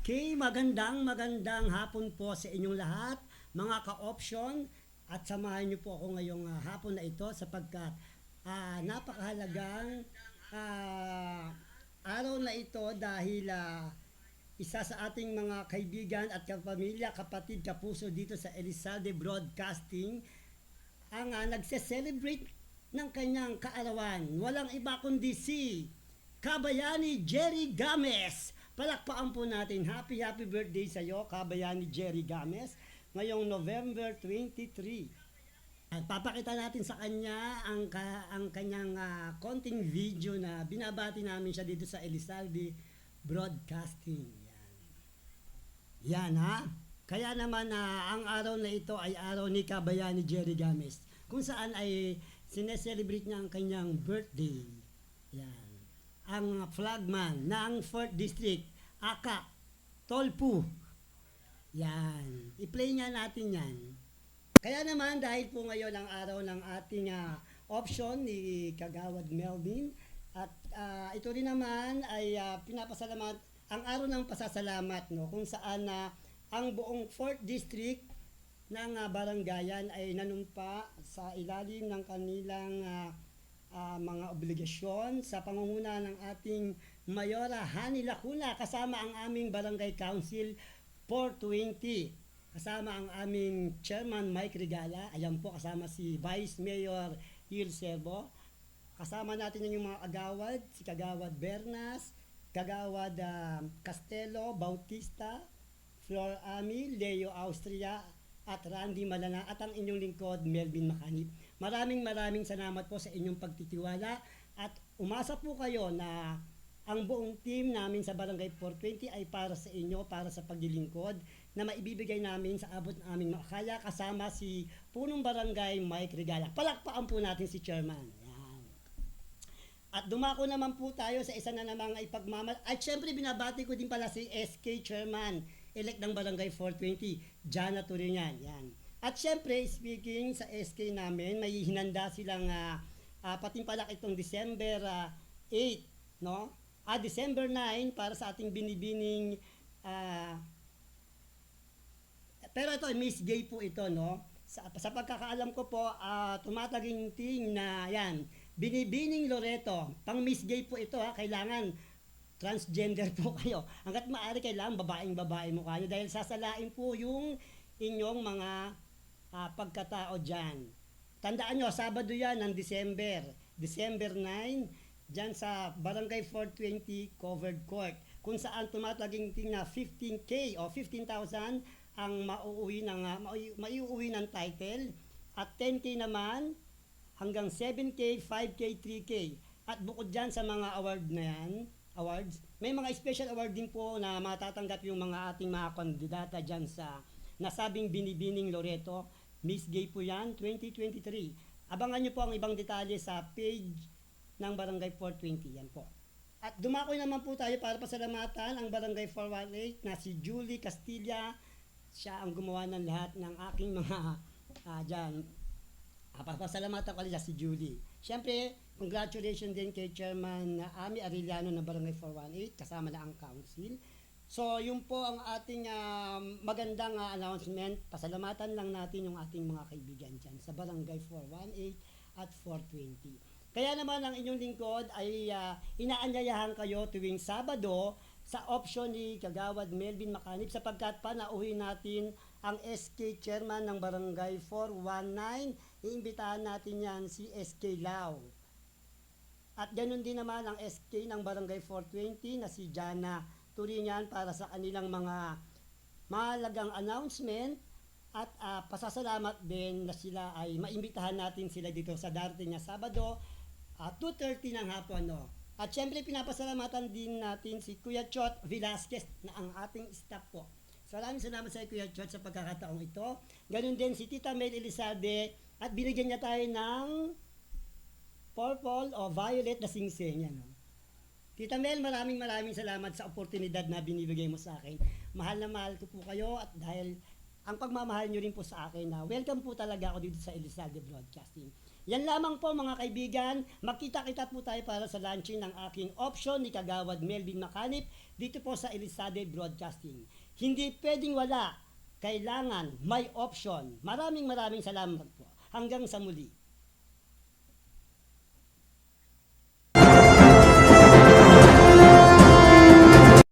Okay, magandang magandang hapon po sa inyong lahat, mga ka-option. At samahan niyo po ako ngayong ah, hapon na ito sapagkat ah, napakahalagang ah, araw na ito dahil ah, isa sa ating mga kaibigan at kapamilya, kapatid, kapuso dito sa Elizalde Broadcasting ang uh, nagse-celebrate ng kanyang kaarawan. Walang iba kundi si Kabayani Jerry Games. Palakpakan po natin. Happy, happy birthday sa iyo, Kabayani Jerry Games. Ngayong November 23. At papakita natin sa kanya ang, ka, ang kanyang ah, konting video na binabati namin siya dito sa Elizalde Broadcasting. Yan. Yan ha. Kaya naman na ang araw na ito ay araw ni Kabayani Jerry Games kung saan ay sineselebrate niya ang kanyang birthday. Yan. Ang flagman ng 4th District, Aka Tolpu. Yan. I-play nga natin yan. Kaya naman dahil po ngayon ang araw ng ating ah, option ni Kagawad Melvin at ah, ito rin naman ay ah, pinapasalamat ang araw ng pasasalamat no kung saan na ang buong 4th district ng ah, barangayan ay nanumpa sa ilalim ng kanilang ah, obligasyon sa pangunguna ng ating Mayora Hani Lacuna kasama ang aming Barangay Council 420 kasama ang aming Chairman Mike Regala. Ayan po kasama si Vice Mayor Hil Serbo. Kasama natin yung mga agawad si Kagawad Bernas Kagawad ah, Castelo Bautista Flor Ami Leo Austria at Randy Malana at ang inyong lingkod Melvin Makanip. Maraming maraming salamat po sa inyong pagtitiwala at umasa po kayo na ang buong team namin sa Barangay 420 ay para sa inyo, para sa paglilingkod na maibibigay namin sa abot ng aming makakaya kasama si Punong Barangay Mike Regala. Palakpakan po natin si Chairman. Yan. At dumako naman po tayo sa isa na namang ipagmamal. At syempre binabati ko din pala si SK Chairman, elect ng Barangay 420, Jana Turinyan. Yan. At syempre, speaking sa SK namin, may hinanda silang uh, uh, patimpalak itong December ah, 8, no? Ah, December 9 para sa ating binibining ah, pero ito, Miss Gay po ito, no? Sa, sa pagkakaalam ko po, ah, tumataginting na yan, Binibining Loreto, pang Miss Gay po ito ha, kailangan transgender po kayo. Hanggat maaari kailangan babaeng babae mo kayo dahil sasalain po yung inyong mga ah, pagkatao dyan. Tandaan nyo, Sabado yan ng December. December 9, dyan sa Barangay 420 Covered Court. Kung saan tumataginting na 15K o 15,000 ang mauuwi ng, ah, mai- maiuwi ng title. At 10K naman hanggang 7K, 5K, 3K. At bukod dyan sa mga award na yan, awards, may mga special award din po na matatanggap yung mga ating mga kandidata dyan sa nasabing Binibining Loreto. Miss Gay po yan, 2023. Abangan nyo po ang ibang detalye sa page ng Barangay 420. Yan po. At dumakoy naman po tayo para pasalamatan ang Barangay 418 na si Julie Castilla. Siya ang gumawa ng lahat ng aking mga ah, dyan, Ah, papasalamatan ko si Julie. Siyempre, congratulations din kay Chairman Ami Arellano ng Barangay 418, kasama na ang council. So, yun po ang ating ah, magandang ah, announcement. Pasalamatan lang natin yung ating mga kaibigan dyan sa Barangay 418 at 420. Kaya naman ang inyong lingkod ay ah, inaanyayahan kayo tuwing Sabado sa option ni Kagawad Melvin Makanip sapagkat panauhin natin ang SK Chairman ng Barangay 419. Iimbitahan natin yan si SK Lau. At ganun din naman ang SK ng Barangay 420 na si Jana Turinyan para sa kanilang mga mahalagang announcement at ah, pasasalamat din na sila ay maimbitahan natin sila dito sa darating na Sabado at 2.30 ng hapon. No? At syempre pinapasalamatan din natin si Kuya Chot Velasquez na ang ating staff po. Maraming salamat sa Kuya Chot sa pagkakataong ito. Ganun din si Tita Mel Elizalde at binigyan niya tayo ng purple o violet na singsing. Yan, no? Tita Mel, maraming maraming salamat sa oportunidad na binibigay mo sa akin. Mahal na mahal ko po kayo at dahil ang pagmamahal nyo rin po sa akin na welcome po talaga ako dito sa Elizalde Broadcasting. Yan lamang po mga kaibigan, makita-kita po tayo para sa launching ng aking option ni Kagawad Melvin Macanip dito po sa Elisade Broadcasting. Hindi pwedeng wala, kailangan may option. Maraming maraming salamat po. Hanggang sa muli.